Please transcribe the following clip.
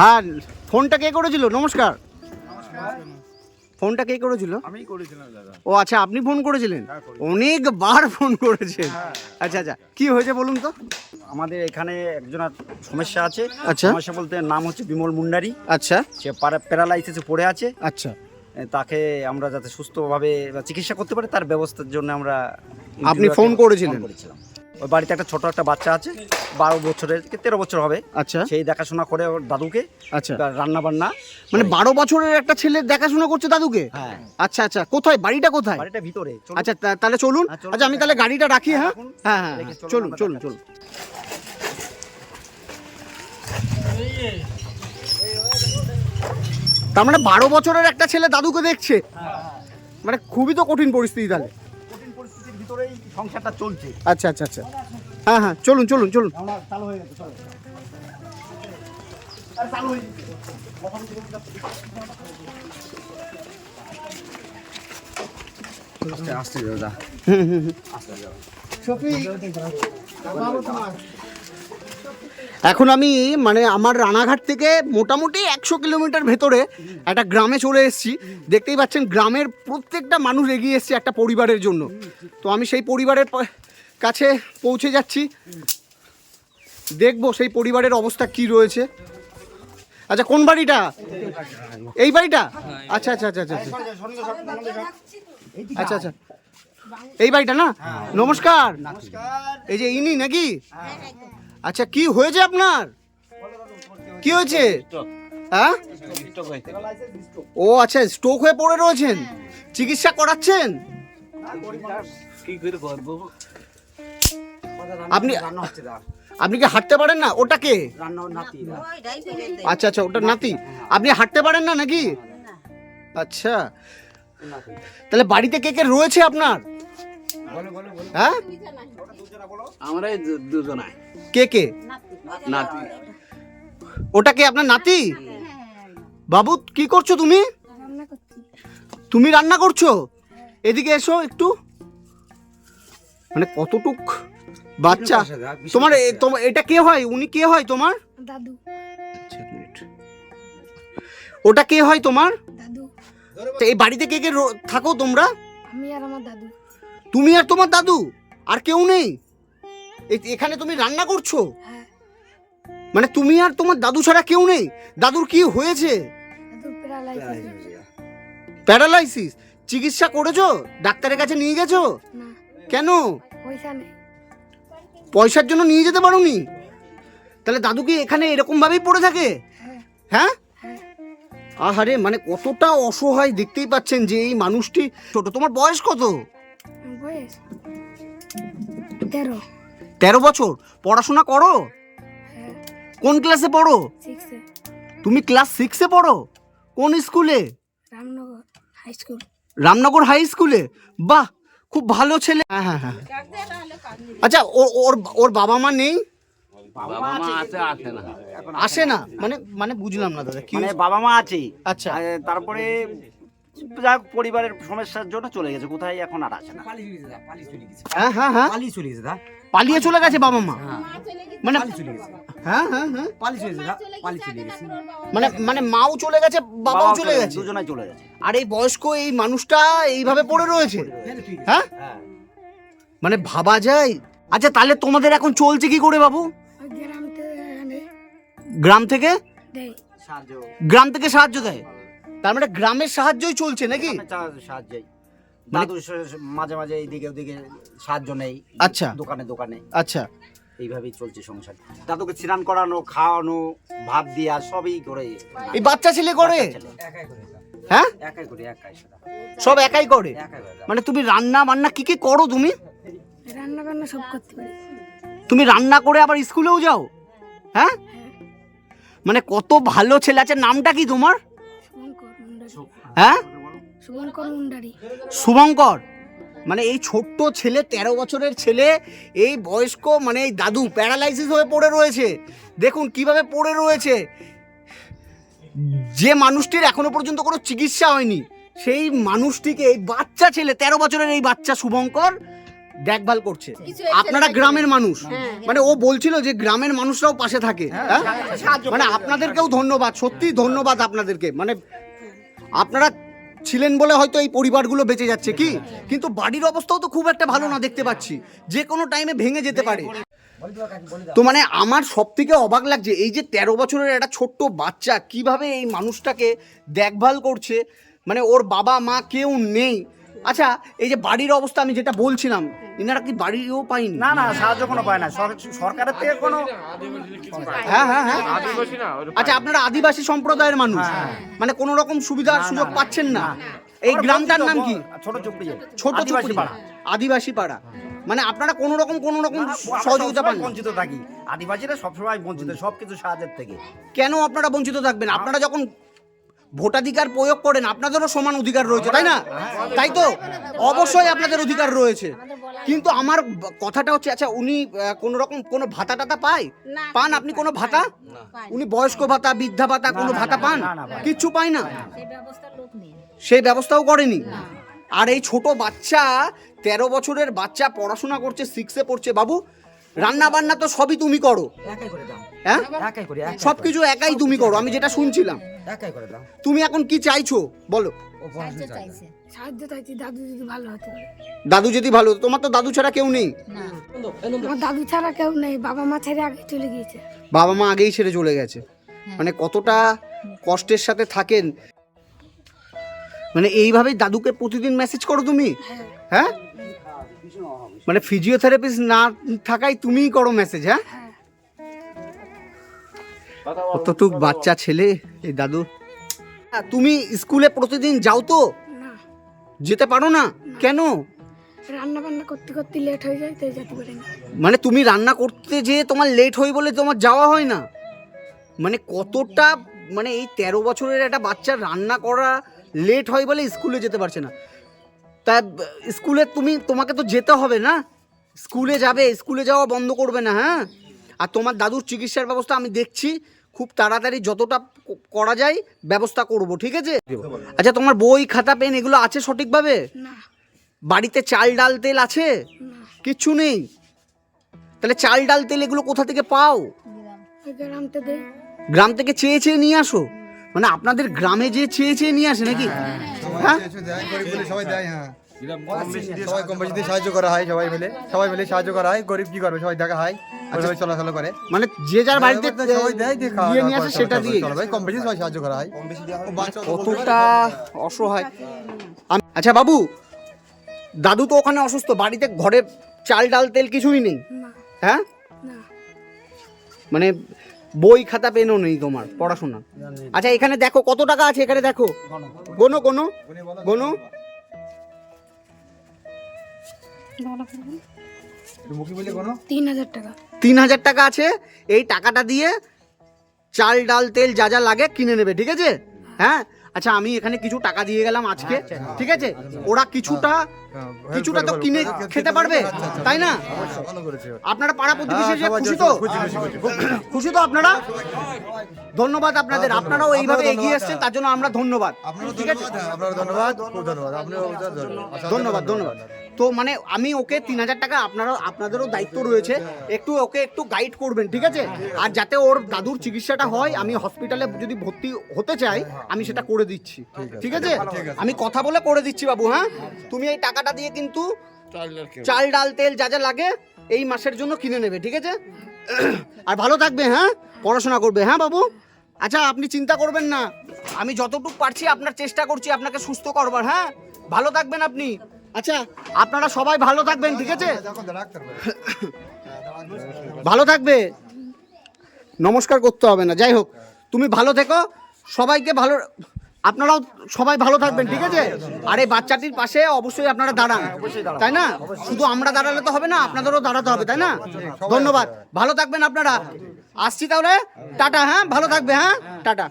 হ্যাঁ ফোনটা কে করেছিল? নমস্কার। ফোনটা কে করেছিল? আমি করেছিলাম দাদা। ও আচ্ছা আপনি ফোন করেছিলেন? হ্যাঁ। অনেকবার ফোন করেছেন। আচ্ছা আচ্ছা কি হয়েছে বলুন তো? আমাদের এখানে একজনের সমস্যা আছে। আচ্ছা। সমস্যা বলতে নাম হচ্ছে বিমল মুন্ডারি। আচ্ছা। সে প্যারালাইসিসে পড়ে আছে। আচ্ছা। তাকে আমরা যাতে সুস্থভাবে চিকিৎসা করতে পারি তার ব্যবস্থার জন্য আমরা আপনি ফোন করেছিলেন? ওই বাড়িতে একটা ছোট একটা বাচ্চা আছে বারো বছরের কি তেরো বছর হবে। আচ্ছা। সেই দেখাশোনা করে ওর দাদুকে আচ্ছা। রান্না বান্না মানে বারো বছরের একটা ছেলে দেখাশোনা করছে দাদুকে? হ্যাঁ। আচ্ছা আচ্ছা। কোথায়? বাড়িটা কোথায়? বাড়িটা ভিতরে আচ্ছা তাহলে চলুন। হ্যাঁ, আচ্ছা আমি তাহলে গাড়িটা রাখি হ্যাঁ? হ্যাঁ হ্যাঁ হ্যাঁ, চলুন, চলুন চলুন। চলুন। তার মানে বারো বছরের একটা ছেলে দাদুকে দেখছে? মানে খুবই তো কঠিন পরিস্থিতি তাহলে। সংসারটা চলছে। আচ্ছা আচ্ছা আচ্ছা। হ্যাঁ হ্যাঁ চলুন চলুন চলুন। আমরা চালু হয়ে গেছে চলো। চালু হয়ে আস্তে আস্তে দাদা। হুম হুম হুম। আস্তে দাদা এখন আমি মানে আমার রানাঘাট থেকে মোটামুটি একশো কিলোমিটার ভেতরে একটা গ্রামে চলে এসেছি। দেখতেই পাচ্ছেন, গ্রামের প্রত্যেকটা মানুষ এগিয়ে এসছে একটা পরিবারের জন্য। তো আমি সেই পরিবারের কাছে পৌঁছে যাচ্ছি। দেখব সেই পরিবারের অবস্থা কি রয়েছে। আচ্ছা কোন বাড়িটা? এই বাড়িটা? আচ্ছা আচ্ছা আচ্ছা আচ্ছা আচ্ছা। আচ্ছা আচ্ছা। এই বাড়িটা না? নমস্কার। নমস্কার এই যে ইনি নাকি? আচ্ছা কি হয়েছে আপনার? কি হয়েছে? হ্যাঁ? ও আচ্ছা স্ট্রোক হয়ে পড়ে রয়েছেন। চিকিৎসা করাচ্ছেন? আপনি আপনি কি হাঁটতে পারেন না? ওটাকে আচ্ছা আচ্ছা ওটা নাতি। আপনি হাঁটতে পারেন না নাকি? আচ্ছা। তাহলে বাড়িতে কে কে রয়েছে আপনার? হ্যাঁ? আমরা এই দু- দুজনাই। কে কে? নাতি। ওটা কে আপনার নাতি? বাবু কি করছ তুমি? তুমি রান্না করছ? এদিকে এসো একটু। মানে কতটুক বাচ্চা? তোমার এ- তোমার এটা কে হয়? উনি কে হয় তোমার? দাদু। আচ্ছা। ওটা কে হয় তোমার? দাদু। এই বাড়িতে কে কে রো- থাকো তোমরা। আমি আর আমার দাদু। তুমি আর তোমার দাদু? আর কেউ নেই? এখানে তুমি রান্না করছ? হ্যাঁ। মানে তুমি আর তোমার দাদু ছাড়া কেউ নেই? দাদুর কি হয়েছে? প্যারালাইসিস চিকিৎসা করেছ? ডাক্তারের কাছে নিয়ে গেছো? কেন? পয়সার জন্য নিয়ে যেতে পারোনি? তাহলে দাদু কি এখানে এরকম ভাবেই পড়ে থাকে? হ্যাঁ। হ্যাঁ? হ্যাঁ। আহারে মানে কতটা অসহায় দেখতেই পাচ্ছেন যে এই মানুষটি ছোট। তোমার বয়স কত? বয়স তেরো। তেরো বছর? পড়াশোনা করো। হ্যাঁ। কোন ক্লাসে পড়ো? তুমি ক্লাস সিক্সে পড়ো? কোন স্কুলে Ramnagar high school Ramnagar high স্কুলে বাহ খুব ভালো ছেলে। হ্যাঁ হ্যাঁ হ্যাঁ। আচ্ছা ওর ওর ওর বাবা মা নেই? না। আসে না? মানে মানে বুঝলাম না দাদা কি মানে বাবা মা আছে আচ্ছা। তারপরে যা পরিবারের সমস্যার জন্য চলে গেছে কোথায় এখন আর আসে না। হ্যাঁ হ্যাঁ হ্যাঁ। পালিয়ে চলে গেছে দা। পালিয়ে চলে গেছে বাবা মা? মানে চলে গেছে। হ্যাঁ হ্যাঁ হ্যাঁ। পালিয়ে চলে গেছে পালিয়ে চলে গেছে। মানে মানে মাও চলে গেছে বাবাও চলে গেছে? দুজনাই চলে গেছে। আর এই বয়স্ক এই মানুষটা এইভাবে পড়ে রয়েছে? হ্যাঁ হ্যাঁ? মানে ভাবা যায়। আচ্ছা তাহলে তোমাদের এখন চলছে কি করে বাবু? গ্রাম থেকে গ্রাম থেকে সাহায্য দেয়? তার মানে গ্রামের সাহায্যই চলছে নাকি? সাহায্যই। মানে- মাঝে মাঝে এইদিকে ওদিকে সাহায্য নেই। আচ্ছা। দোকানে দোকানে। আচ্ছা। এইভাবেই চলছে সংসার। দাদুকে স্নান করানো খাওয়ানো ভাত দেওয়া সবই করে। এই বাচ্চা ছেলে করে? হ্যাঁ? একাই করে একাই সব একাই করে? মানে তুমি রান্না বান্না কি কি করো তুমি? রান্না বান্না সব করতে পারি। তুমি রান্না করে আবার স্কুলেও যাও? হ্যাঁ? মানে কত ভালো ছেলে আছে নামটা কি তোমার? হ্যাঁ? শুভঙ্কর মানে এই ছোট্ট ছেলে তেরো বছরের ছেলে এই বয়স্ক মানে এই দাদু প্যারালাইসিস হয়ে পড়ে রয়েছে। দেখুন কীভাবে পড়ে রয়েছে। যে মানুষটির এখনও পর্যন্ত কোনো চিকিৎসা হয়নি সেই মানুষটিকে এই বাচ্চা ছেলে তেরো বছরের এই বাচ্চা শুভঙ্কর দেখভাল করছে। আপনারা গ্রামের মানুষ। মানে ও বলছিল যে গ্রামের মানুষরাও পাশে থাকে। হ্যাঁ? মানে আপনাদেরকেও ধন্যবাদ সত্যি ধন্যবাদ আপনাদেরকে। মানে আপনারা ছিলেন বলে হয়তো এই পরিবারগুলো বেঁচে যাচ্ছে কি? কিন্তু বাড়ির অবস্থাও তো খুব একটা ভালো না দেখতে পাচ্ছি। যে কোনো টাইমে ভেঙে যেতে পারে। তো মানে আমার সব থেকে অবাক লাগছে, এই যে তেরো বছরের একটা ছোট্ট বাচ্চা কীভাবে এই মানুষটাকে দেখভাল করছে? মানে ওর বাবা মা কেউ নেই। আচ্ছা এই যে বাড়ির অবস্থা আমি যেটা বলছিলাম এনারা কি বাড়িও পাইনি না না সাহায্য কোনো পায় না। সরকারের থেকে কোনো হ্যাঁ হ্যাঁ হ্যাঁ। আচ্ছা আপনারা আদিবাসী সম্প্রদায়ের মানুষ। মানে কোনো রকম সুবিধা সুযোগ পাচ্ছেন না। এই গ্রামটার নাম কি? ছোট চুপড়ি। ছোট চুপড়ি। পাড়া। আদিবাসী পাড়া। মানে আপনারা কোনো রকম কোনো রকম সহযোগিতা পান বঞ্চিত থাকি। আদিবাসীরা সবসময় বঞ্চিত সবকিছু সাহায্যের থেকে। কেন আপনারা বঞ্চিত থাকবেন? আপনারা যখন ভোটাধিকার প্রয়োগ করেন আপনাদেরও সমান অধিকার রয়েছে তাই না? তাই তো? অবশ্যই আপনাদের অধিকার রয়েছে। কিন্তু আমার কথাটা হচ্ছে আচ্ছা উনি কোনো রকম কোনো ভাতা টাতা পায়? পান আপনি কোনো ভাতা? উনি বয়স্ক ভাতা বৃদ্ধা ভাতা কোনো ভাতা পান। কিচ্ছু পায় না? সেই ব্যবস্থাও করেনি? আর এই ছোট বাচ্চা তেরো বছরের বাচ্চা পড়াশোনা করছে সিক্সে পড়ছে বাবু। রান্না বান্না তো সবই তুমি করো। একাই করে দাও। হ্যাঁ? একাই করে সব কিছু একাই তুমি করো আমি যেটা শুনছিলাম। একাই করে দাও। তুমি এখন কি চাইছো? বলো। সাহায্য। চাইছে। দাদু যদি ভালো হতে। দাদু যদি ভালো হতো, তোমার তো দাদু ছাড়া কেউ নেই। আমার দাদু ছাড়া কেউ নেই বাবা মা ছেড়ে আগে চলে গিয়েছে। বাবা মা আগেই ছেড়ে চলে গেছে। মানে কতটা কষ্টের সাথে থাকেন? মানে এইভাবেই দাদুকে প্রতিদিন মেসেজ করো তুমি? হ্যাঁ? মানে ফিজিওথেরাপিস্ট না থাকাই তুমিই করো মেসেজ হ্যাঁ? কতটুক বাচ্চা ছেলে এই দাদু। তুমি স্কুলে প্রতিদিন যাও তো? যেতে পারো না? কেন? রান্না বান্না করতে করতে লেট হয়ে যায় তাই যেতে পারি না মানে তুমি রান্না করতে যে তোমার লেট হয় বলে তোমার যাওয়া হয় না? মানে কতটা মানে এই তেরো বছরের একটা বাচ্চা রান্না করা লেট হয় বলে স্কুলে যেতে পারছে না। তা স্কুলে তুমি তোমাকে তো যেতে হবে না? স্কুলে যাবে স্কুলে যাওয়া বন্ধ করবে না হ্যাঁ? আর তোমার দাদুর চিকিৎসার ব্যবস্থা আমি দেখছি খুব তাড়াতাড়ি যতটা করা যায় ব্যবস্থা করব ঠিক আছে? আচ্ছা তোমার বই খাতা পেন এগুলো আছে সঠিকভাবে? বাড়িতে চাল ডাল তেল আছে? কিচ্ছু নেই? তাহলে চাল ডাল তেল এগুলো কোথা থেকে পাও? গ্রাম থেকে। চেয়ে চেয়ে নিয়ে আসো। মানে আপনাদের গ্রামে যে চেয়ে চেয়ে নিয়ে আসে নাকি? হ্যাঁ? কিছু দেয় গরিব বলে সবাই দেয় হ্যাঁ। সবাই কম বেশি সাহায্য করা হয় সবাই মিলে। সবাই মিলে সাহায্য করা হয়। গরিব কি করবে? সবাই দেখা হয়। ওইভাবে চলাচল করে। মানে যে যার বাড়িতে সবাই দেয় দিয়ে খাওয়া নিয়ে আসে সেটা দিয়ে। চলে। কম বেশি সবাই সাহায্য করা হয়। কতটা অসহায়। আচ্ছা বাবু দাদু তো ওখানে অসুস্থ বাড়িতে ঘরে চাল ডাল তেল কিছুই নেই? হ্যাঁ? মানে বই খাতা পেনও নেই তোমার পড়াশোনা। আচ্ছা এখানে দেখো কত টাকা আছে এখানে দেখো? গোনো গোনো গোনো কোনো তিন হাজার টাকা। তিন হাজার টাকা আছে এই টাকাটা দিয়ে চাল ডাল তেল যা যা লাগে কিনে নেবে ঠিক আছে? হ্যাঁ? আচ্ছা আমি এখানে কিছু টাকা দিয়ে গেলাম আজকে ঠিক আছে? ওরা কিছুটা হ্যাঁ, কিছুটা তো কিনে খেতে পারবে তাই না? আপনারা পাড়া প্রতিবেশী হ্যাঁ, খুশি তো? খুশি, তো আপনারা? ধন্যবাদ আপনাদের আপনারাও এইভাবে এগিয়ে এসছেন তার জন্য আমরা ধন্যবাদ। হ্যাঁ, ধন্যবাদ ধন্যবাদ ধন্যবাদ ধন্যবাদ। ধন্যবাদ তো মানে আমি ওকে তিন হাজার টাকা আপনারা আপনাদেরও দায়িত্ব রয়েছে একটু ওকে একটু গাইড করবেন ঠিক আছে? আর যাতে ওর দাদুর চিকিৎসাটা হয় আমি হসপিটালে যদি ভর্তি হতে চাই আমি সেটা করে দিচ্ছি। ঠিক আছে। আমি কথা বলে করে দিচ্ছি বাবু হ্যাঁ? তুমি এই টাকাটা দিয়ে কিন্তু চাল ডাল তেল যা যা লাগে এই মাসের জন্য কিনে নেবে ঠিক আছে? আর ভালো থাকবে হ্যাঁ? পড়াশোনা করবে হ্যাঁ বাবু? আচ্ছা আপনি চিন্তা করবেন না। আমি যতটুকু পারছি আপনার চেষ্টা করছি আপনাকে সুস্থ করবার হ্যাঁ? ভালো থাকবেন আপনি। আচ্ছা আপনারা সবাই ভালো থাকবেন ঠিক আছে। ভালো থাকবে? নমস্কার করতে হবে না যাই হোক। তুমি ভালো থেকো। সবাইকে ভালো আপনারাও সবাই ভালো থাকবেন, ঠিক আছে? আর এই বাচ্চাটির পাশে অবশ্যই আপনারা দাঁড়ান, তাই না? শুধু আমরা দাঁড়ালে তো হবে না, আপনাদেরও দাঁড়াতে হবে, তাই না? ধন্যবাদ। ভালো থাকবেন আপনারা। আসছি তাহলে? টাটা হ্যাঁ? ভালো থাকবে হ্যাঁ? টাটা।